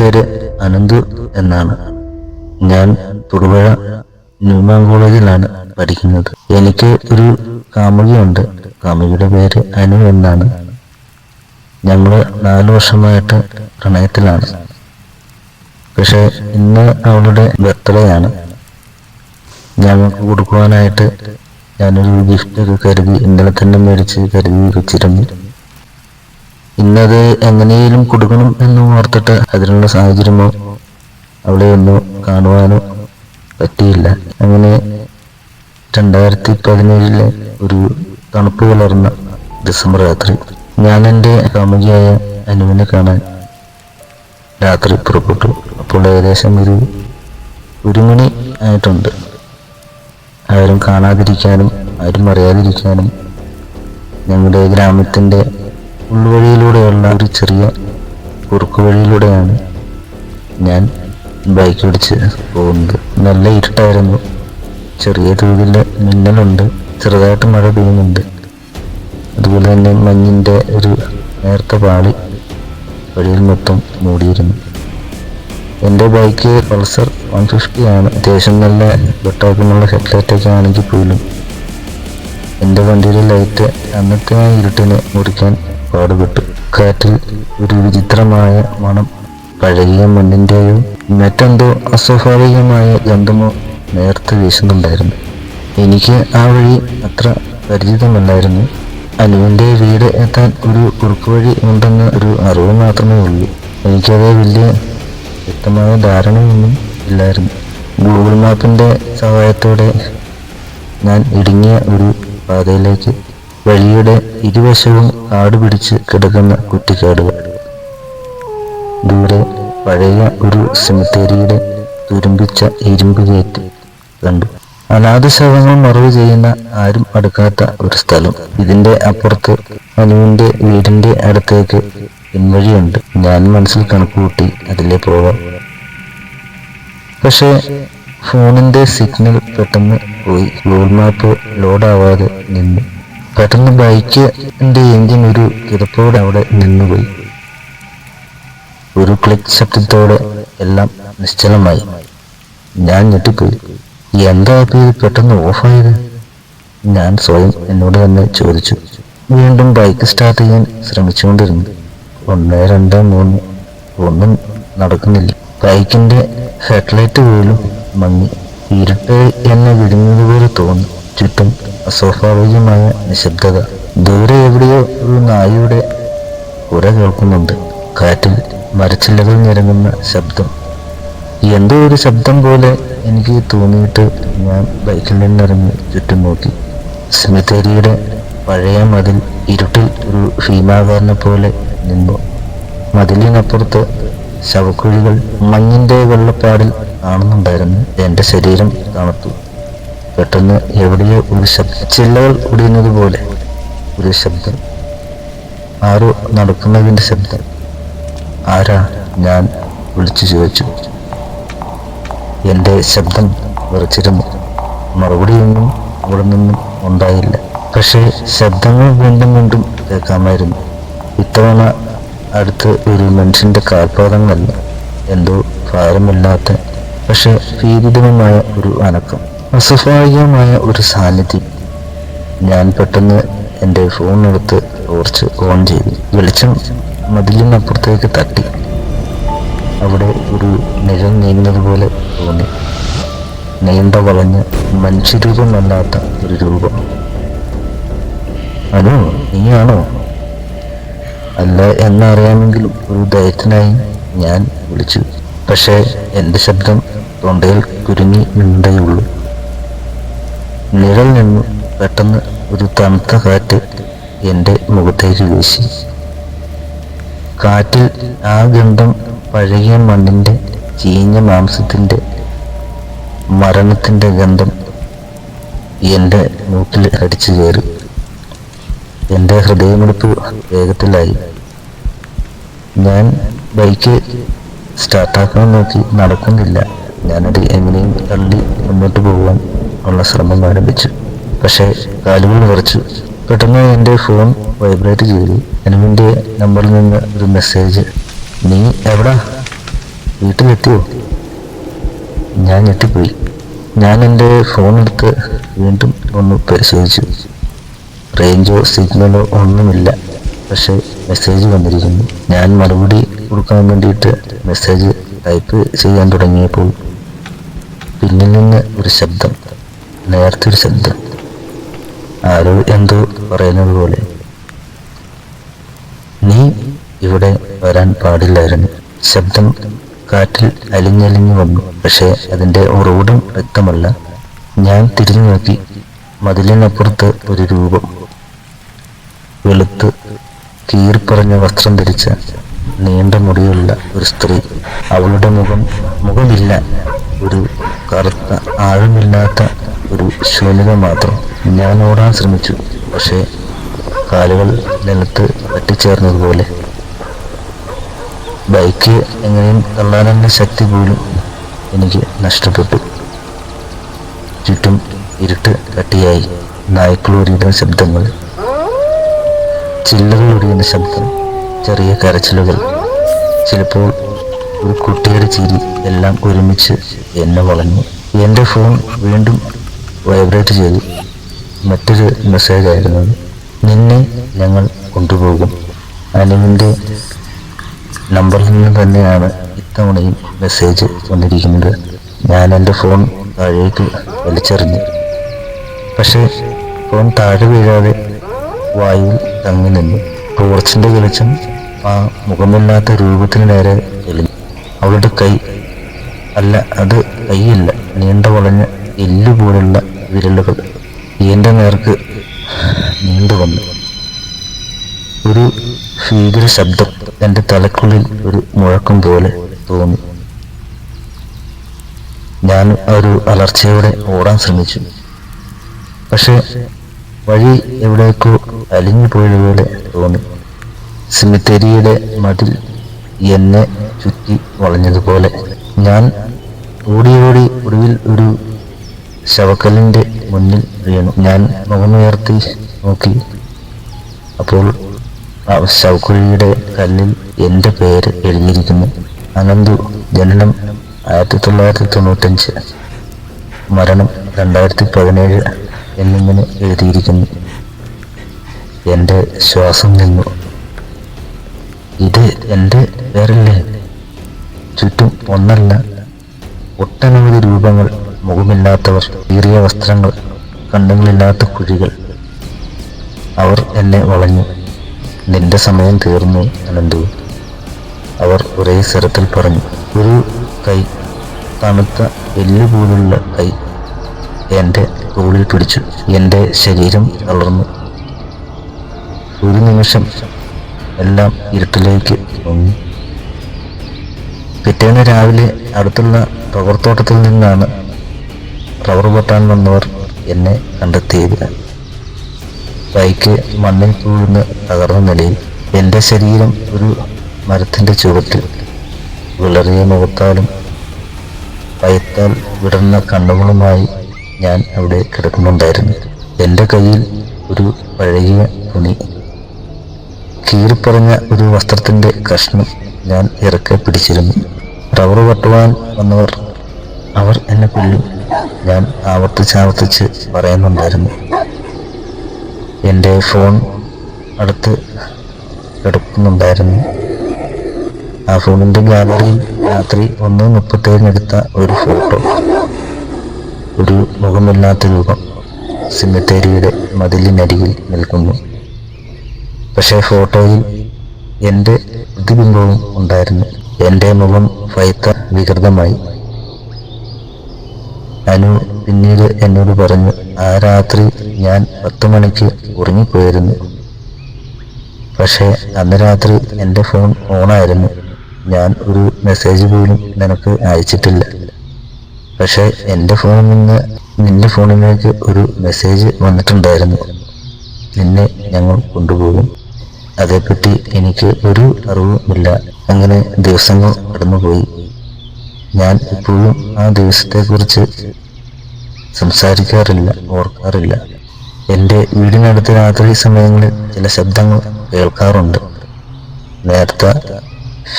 പേര് അനന്തു എന്നാണ്. ഞാൻ തൊടുപുഴ ന്യൂമാൻ കോളേജിലാണ് പഠിക്കുന്നത്. എനിക്ക് ഒരു കാമുകിയുണ്ട്. കാമുകിയുടെ പേര് അനു എന്നാണ്. ഞങ്ങൾ നാല് വർഷമായിട്ട് പ്രണയത്തിലാണ്. പക്ഷെ ഇന്ന് അവളുടെ ബർത്ത്ഡേ ആണ്. ഞങ്ങൾക്ക് കൊടുക്കുവാനായിട്ട് ഞാനൊരു ഗിഫ്റ്റ് കരുതി ഇന്നലെ തന്നെ മേടിച്ച് കരുതി വെച്ചിരുന്നു. ഇന്നത് എങ്ങനെയും കൊടുക്കണം എന്ന് ഓർത്തിട്ട് അതിനുള്ള സാഹചര്യമോ അവിടെ ഒന്നും കാണുവാനോ പറ്റിയില്ല. അങ്ങനെ രണ്ടായിരത്തി പതിനേഴിലെ ഒരു തണുപ്പ് കലർന്ന ഡിസംബർ രാത്രി ഞാൻ എന്റെ കാമുകിയായ അനുവിനെ കാണാൻ രാത്രി പുറപ്പെട്ടു. അപ്പോൾ ഏകദേശം ഒരു ഒരു മണി ആയിട്ടുണ്ട്. ആരും കാണാതിരിക്കാനും ആരും അറിയാതിരിക്കാനും ഞങ്ങളുടെ ഗ്രാമത്തിന്റെ ഉൾവഴിയിലൂടെയുള്ള ഒരു ചെറിയ കുറുക്കു വഴിയിലൂടെയാണ് ഞാൻ ബൈക്ക് ഓടിച്ച് പോകുന്നത്. നല്ല ഇരുട്ടായിരുന്നു. ചെറിയ തോതിൽ മിന്നലുണ്ട്. ചെറുതായിട്ട് മഴ പെയ്യുന്നുണ്ട്. അതുപോലെ തന്നെ മഞ്ഞിന്റെ ഒരു നേർത്ത പാളി വഴിയിൽ മൊത്തം മൂടിയിരുന്നു. എന്റെ ബൈക്ക് പൾസർ വൺ ഫിഫ്റ്റി ആണ്. അത്യാവശ്യം നല്ല ബെട്ടോപ്പിനുള്ള ഹെഡ്ലൈറ്റൊക്കെ ആണെങ്കിൽ പോലും എന്റെ വണ്ടിയുടെ ലൈറ്റ് അന്നത്തെ ആ ഇരുട്ടിനെ മുറിക്കാൻ പാടുപെട്ടു കാറ്റിൽ ഒരു വിചിത്രമായ മണം പഴകിയ മണ്ണിന്റെയോ മറ്റെന്തോ അസ്വാഭാവികമായ ഗന്ധമോ നേർത്ത് വീശുന്നുണ്ടായിരുന്നു. എനിക്ക് ആ വഴി അത്ര പരിചിതമല്ലായിരുന്നു. അനുവിന്റെ വീട് എത്താൻ ഒരു കുറുക്ക് വഴി ഉണ്ടെന്ന ഒരു അറിവ് മാത്രമേ ഉള്ളൂ. എനിക്കത് വലിയ വ്യക്തമായ ധാരണയൊന്നും ഇല്ലായിരുന്നു. ഗൂഗിൾ മാപ്പിന്റെ സഹായത്തോടെ ഞാൻ ഇടുങ്ങിയ ഒരു പാതയിലേക്ക് വഴിയുടെ ഇരുവശവും ആടുപിടിച്ച് പിടിച്ച് കിടക്കുന്ന കുറ്റിക്കാടുകൾ ദൂരെ പഴയ ഒരു സെമിത്തേരിയുടെ തുരുമ്പിച്ച ഇരുമ്പ് ഗേറ്റ് കണ്ടു. അനാഥശവങ്ങൾ മറവ് ചെയ്യുന്ന ആരും അടുക്കാത്ത ഒരു സ്ഥലം. ഇതിന്റെ അപ്പുറത്ത് അനുവിന്റെ വീടിന്റെ അടുത്തേക്ക് പിൻവഴിയുണ്ട്. ഞാൻ മനസ്സിൽ കണക്കുകൂട്ടി അതിലെ പോവാം. പക്ഷേ ഫോണിന്റെ സിഗ്നൽ പെട്ടെന്ന് പോയി. ഗൂഗിൾ മാപ്പ് ലോഡാവാതെ നിന്നു. പെട്ടെന്ന് ബൈക്ക് എന്റെ എഞ്ചിൻ ഒരു കിതപ്പോടെ അവിടെ നിന്നുപോയി. ഒരു ക്ലിക്ക് ശബ്ദത്തോടെ എല്ലാം നിശ്ചലമായി. ഞാൻ ഞെട്ടിപ്പോയി. എന്താ ഇത് പെട്ടെന്ന് ഓഫായത് ഞാൻ സ്വയം എന്നോട് തന്നെ ചോദിച്ചു. വീണ്ടും ബൈക്ക് സ്റ്റാർട്ട് ചെയ്യാൻ ശ്രമിച്ചുകൊണ്ടിരുന്നു. ഒന്ന് രണ്ട് മൂന്ന് ഒന്നും നടക്കുന്നില്ല. ബൈക്കിന്റെ ഹെഡ്ലൈറ്റ് പോലും മങ്ങി. ഇരുട്ട് എന്നെ വിടുന്നതുപോലെ തോന്നി. ചുറ്റും അസ്വാഭാവികമായ നിശബ്ദത. ദൂരെ എവിടെയോ ഒരു നായയുടെ ഉര കേൾക്കുന്നുണ്ട്. കാറ്റിൽ മരച്ചില്ലകൾ നിരങ്ങുന്ന ശബ്ദം. എന്തോ ഒരു ശബ്ദം പോലെ എനിക്ക് തോന്നിയിട്ട് ഞാൻ ബൈക്കിൽ നിന്നിറങ്ങി ചുറ്റും നോക്കി. സെമിത്തേരിയുടെ പഴയ മതിൽ ഇരുട്ടിൽ ഒരു ഭീമാകാരനെ പോലെ നിന്നു. മതിലിനപ്പുറത്ത് ശവക്കുഴികൾ മഞ്ഞിന്റെ വെള്ളപ്പാടിൽ കാണുന്നുണ്ടായിരുന്നു. എന്റെ ശരീരം തണുത്തു. പെട്ടെന്ന് എവിടെയോ ഒരു ശബ്ദം. ചില്ലകൾ ഒടിയുന്നത് പോലെ ഒരു ശബ്ദം. ആരോ നടക്കുന്നതിന്റെ ശബ്ദം. ആരാ ഞാൻ വിളിച്ചു ചോദിച്ചു. എന്റെ ശബ്ദം വിറച്ചിരുന്നു മറുപടിയൊന്നും അവിടെ നിന്നും ഉണ്ടായില്ല. പക്ഷേ ശബ്ദങ്ങൾ വീണ്ടും വീണ്ടും കേൾക്കാമായിരുന്നു. ഇത്തവണ അടുത്ത് ഒരു മനുഷ്യന്റെ കാൽപാദങ്ങളല്ല എന്തോ ഭാരമില്ലാത്ത പക്ഷേ ഭീതിതമായ ഒരു അനക്കം. അസ്വാഭാവികമായ ഒരു സാന്നിധ്യം ഞാൻ പെട്ടെന്ന് എന്റെ ഫോൺ എടുത്ത് ടോർച്ച് ഓൺ ചെയ്തു. വെളിച്ചം മതിലിനപ്പുറത്തേക്ക് തട്ടി. അവിടെ ഒരു നിഴൽ നീങ്ങുന്നത് പോലെ തോന്നി. നീണ്ട വളഞ്ഞ് മനുഷ്യരൂപമല്ലാത്ത ഒരു രൂപം. അനു നീയാണോ? അല്ല എന്നറിയാമെങ്കിലും ഒരു ദയത്തിനായി ഞാൻ വിളിച്ചു. പക്ഷേ എന്റെ ശബ്ദം തൊണ്ടയിൽ കുരുങ്ങി നിന്നതേയുള്ളൂ. നിഴൽ നിന്ന് പെട്ടെന്ന് ഒരു തണുത്ത കാറ്റ് എന്റെ മുഖത്തേക്ക് വീശി. കാറ്റിൽ ആ ഗന്ധം പഴകിയ മണ്ണിന്റെ ചീഞ്ഞ മാംസത്തിന്റെ മരണത്തിന്റെ ഗന്ധം എന്റെ മൂക്കിൽ അടിച്ചു കയറി. എന്റെ ഹൃദയമെടുപ്പ് വേഗത്തിലായി. ഞാൻ ബൈക്ക് സ്റ്റാർട്ടാക്കാൻ നോക്കി നടക്കുന്നില്ല. ഞാനത് എങ്ങനെയും തള്ളി മുന്നോട്ട് പോകാൻ ഉള്ള ശ്രമം ആരംഭിച്ചു. പക്ഷേ കാലുകൾ വിറച്ചു പെട്ടെന്ന് എന്റെ ഫോൺ വൈബ്രേറ്റ് ചെയ്തു. അനുവിന്റെ നമ്പറിൽ നിന്ന് ഒരു മെസ്സേജ് നീ എവിടാ? വീട്ടിലെത്തിയോ? ഞാൻ ഞെട്ടിപ്പോയി. ഞാൻ എന്റെ ഫോൺ എടുത്ത് വീണ്ടും ഒന്ന് പരിശോധിച്ചു. റേഞ്ചോ സിഗ്നലോ ഒന്നുമില്ല. പക്ഷേ മെസ്സേജ് വന്നിരിക്കുന്നു. ഞാൻ മറുപടി കൊടുക്കാൻ വേണ്ടിയിട്ട് മെസ്സേജ് ടൈപ്പ് ചെയ്യാൻ തുടങ്ങിയപ്പോൾ പിന്നിൽ നിന്ന് ഒരു ശബ്ദം നേരത്തെ ശബ്ദം. ആരോ എന്തോ പറയുന്നത് പോലെ. നീ ഇവിടെ വരാൻ പാടില്ലായിരുന്നു. ശബ്ദം കാറ്റിൽ അലിഞ്ഞലിഞ്ഞു വന്നു. പക്ഷേ അതിന്റെ ഉറവിടം വ്യക്തമല്ല. ഞാൻ തിരിഞ്ഞു നോക്കി. മതിലിനപ്പുറത്ത് ഒരു രൂപം. വെളുത്ത് കീറിപ്പറഞ്ഞ വസ്ത്രം ധരിച്ച നീണ്ട മുടിയുള്ള ഒരു സ്ത്രീ. അവളുടെ മുഖം മുഖമില്ല ഒരു കറുത്ത ആഴമില്ലാത്ത ഒരു ശൂന്യത മാത്രം ഞാൻ ഓടാൻ ശ്രമിച്ചു. പക്ഷേ കാലുകൾ നിലത്ത് പറ്റിച്ചേർന്നതുപോലെ ബൈക്ക് എങ്ങനെയും തള്ളാനുള്ള ശക്തി പോലും എനിക്ക് നഷ്ടപ്പെട്ടു. ചുറ്റും ഇരുട്ട് കട്ടിയായി. നായ്ക്കളൊരിയുന്ന ശബ്ദങ്ങൾ ചില്ലകൾ ഒടിയുന്ന ശബ്ദം ചെറിയ കരച്ചിലുകൾ. ചിലപ്പോൾ ഒരു കുട്ടിയുടെ ചിരി എല്ലാം ഒരുമിച്ച് എന്നെ വളഞ്ഞു. എന്റെ ഫോൺ വീണ്ടും വൈബ്രേറ്റ് ചെയ്തു മറ്റൊരു മെസ്സേജ് ആയിരുന്നു. നിന്നെ ഞങ്ങൾ കൊണ്ടുപോകും. അനുവിന്റെ നമ്പറിൽ നിന്ന് തന്നെയാണ് ഇത്തവണയും മെസ്സേജ് വന്നിരിക്കുന്നത്. ഞാൻ എന്റെ ഫോൺ താഴേക്ക് വലിച്ചെറിഞ്ഞു. പക്ഷേ ഫോൺ താഴെ വീഴാതെ വായുവിൽ തങ്ങി നിന്നു. ടോർച്ചിന്റെ വെളിച്ചം ആ മുഖമില്ലാത്ത രൂപത്തിന് നേരെ തെളിഞ്ഞു. അവളുടെ കൈ അല്ല അത് കൈയില്ല. നീണ്ട വളഞ്ഞ എല്ല് പോലുള്ള വിരലുകൾ എന്റെ നേർക്ക് നീണ്ടു വന്നു ഒരു ഭീകര ശബ്ദം എന്റെ തലക്കുള്ളിൽ ഒരു മുഴക്കം പോലെ തോന്നി. ഞാൻ ഒരു അലർച്ചയോടെ ഓടാൻ ശ്രമിച്ചു. പക്ഷെ വഴി എവിടേക്കോ അലിഞ്ഞു പോയതുപോലെ തോന്നി. സിമിത്തേരിയുടെ മതിൽ എന്നെ ചുറ്റി വളഞ്ഞതുപോലെ ഞാൻ ഓടി ഓടി ഒടുവിൽ ഒരു ശവക്കല്ലിന്റെ മുന്നിൽ വീണു. ഞാൻ മുഖമുയർത്തി നോക്കി. അപ്പോൾ ശവക്കുഴിയുടെ കല്ലിൽ എന്റെ പേര് എഴുതിയിരിക്കുന്നു. അനന്തു ജനനം ആയിരത്തി തൊള്ളായിരത്തി തൊണ്ണൂറ്റഞ്ച് മരണം രണ്ടായിരത്തി പതിനേഴ് എന്നിങ്ങനെ എഴുതിയിരിക്കുന്നു. എന്റെ ശ്വാസം നിന്നു. ഇത് എന്റെ പേരല്ലേ? ചുറ്റും ഒന്നല്ല ഒട്ടനവധി രൂപങ്ങൾ മുഖമില്ലാത്തവർ കീറിയ വസ്ത്രങ്ങൾ കണ്ണുകളില്ലാത്ത കുഴികൾ. അവർ എന്നെ വളഞ്ഞു. നിന്റെ സമയം തീർന്നു അനന്തു. അവർ ഒരേ സ്വരത്തിൽ പറഞ്ഞു ഒരു കൈ തണുത്ത എല്ലുപോലുള്ള കൈ എന്റെ തോളിൽ പിടിച്ചു എന്റെ ശരീരം തളർന്നു. ഒരു നിമിഷം എല്ലാം ഇരുട്ടിലേക്ക് മുങ്ങി പിറ്റേന്ന് രാവിലെ അടുത്തുള്ള പകർത്തോട്ടത്തിൽ നിന്നാണ് റബ്ബർ പൊട്ടാൻ വന്നവർ എന്നെ കണ്ടെത്തിയത്. ബൈക്ക് മണ്ണിൽ പൂഴ്ന്ന് തകർന്ന നിലയിൽ എന്റെ ശരീരം ഒരു മരത്തിന്റെ ചുവട്ടിൽ വിളറിയ മുഖത്താലും പയത്താൽ വിടർന്ന കണ്ണുകളുമായി ഞാൻ അവിടെ കിടക്കുന്നുണ്ടായിരുന്നു. എന്റെ കയ്യിൽ ഒരു പഴകിയ തുണി. കീറിപ്പറഞ്ഞ ഒരു വസ്ത്രത്തിന്റെ കഷ്ണം ഞാൻ ഇറക്കെ പിടിച്ചിരുന്നു. റബ്ബർ വെട്ടുവാൻ വന്നവർ അവർ എന്നെ കൊല്ലും. ഞാൻ ആവർത്തിച്ചാവർത്തിച്ച് പറയുന്നുണ്ടായിരുന്നു. എന്റെ ഫോൺ അടുത്ത് കിടക്കുന്നുണ്ടായിരുന്നു. ആ ഫോണിന്റെ ഗാലറിയിൽ രാത്രി ഒന്ന് മുപ്പത്തേഴിനെടുത്ത ഒരു ഫോട്ടോ. ഒരു മുഖമില്ലാത്ത രൂപം സിമിത്തേരിയുടെ മതിലിനരികിൽ നിൽക്കുന്നു. പക്ഷേ ഫോട്ടോയിൽ എന്റെ പ്രതിബിംബവും ഉണ്ടായിരുന്നു. എന്റെ മുഖം ഫൈത്ത വികൃതമായി. അനു പിന്നീട് എന്നോട് പറഞ്ഞു ആ രാത്രി ഞാൻ പത്ത് മണിക്ക് ഉറങ്ങിപ്പോയിരുന്നു. പക്ഷേ അന്ന് രാത്രി എന്റെ ഫോൺ ഓണായിരുന്നു. ഞാൻ ഒരു മെസ്സേജ് പോലും നിനക്ക് അയച്ചിട്ടില്ല. പക്ഷേ എന്റെ ഫോണിൽ നിന്ന് നിന്റെ ഫോണിലേക്ക് ഒരു മെസ്സേജ് വന്നിട്ടുണ്ടായിരുന്നു. നിന്നെ ഞങ്ങൾ കൊണ്ടുപോകും. അതേപ്പറ്റി എനിക്ക് ഒരു അറിവുമില്ല. അങ്ങനെ ദിവസങ്ങൾ കടന്നുപോയി. ഞാൻ ഇപ്പോഴും ആ ദിവസത്തെക്കുറിച്ച് സംസാരിക്കാറില്ല ഓർക്കാറില്ല. എന്റെ വീടിനടുത്ത് രാത്രി സമയങ്ങളിൽ ചില ശബ്ദങ്ങൾ കേൾക്കാറുണ്ട്. നേർത്ത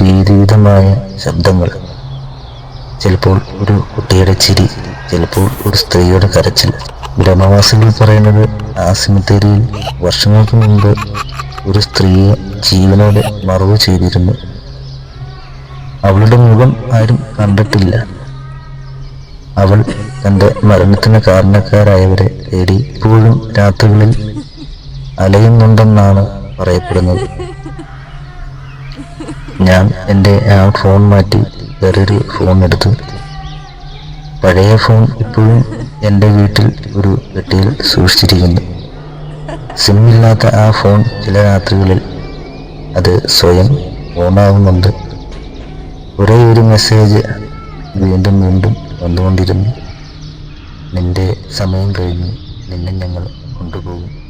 ഭീതിതമായ ശബ്ദങ്ങൾ. ചിലപ്പോൾ ഒരു കുട്ടിയുടെ ചിരി ചിലപ്പോൾ ഒരു സ്ത്രീയുടെ കരച്ചിൽ. ഗ്രാമവാസികൾ പറയുന്നത് ആ സിമിത്തേരിയിൽ വർഷങ്ങൾക്ക് മുമ്പ് ഒരു സ്ത്രീയെ ജീവനോടെ മറവ് ചെയ്തിരുന്നു. അവളുടെ മുഖം ആരും കണ്ടിട്ടില്ല. അവൾ തന്റെ മരണത്തിന് കാരണക്കാരായവരെ തേടി ഇപ്പോഴും രാത്രികളിൽ അലയുന്നുണ്ടെന്നാണ് പറയപ്പെടുന്നത്. ഞാൻ എന്റെ ആ ഫോൺ മാറ്റി വേറൊരു ഫോൺ എടുത്തു. പഴയ ഫോൺ ഇപ്പോഴും എന്റെ വീട്ടിൽ ഒരു പെട്ടിയിൽ സൂക്ഷിച്ചിരിക്കുന്നു. സിമ്മില്ലാത്ത ആ ഫോൺ ചില രാത്രികളിൽ അത് സ്വയം ഓണാവുന്നുണ്ട് ഒരേ ഒരു മെസ്സേജ് വീണ്ടും വീണ്ടും വന്നുകൊണ്ടിരുന്നു. നിന്റെ സമയം കഴിഞ്ഞു നിന്നെ ഞങ്ങൾ കൊണ്ടുപോകും.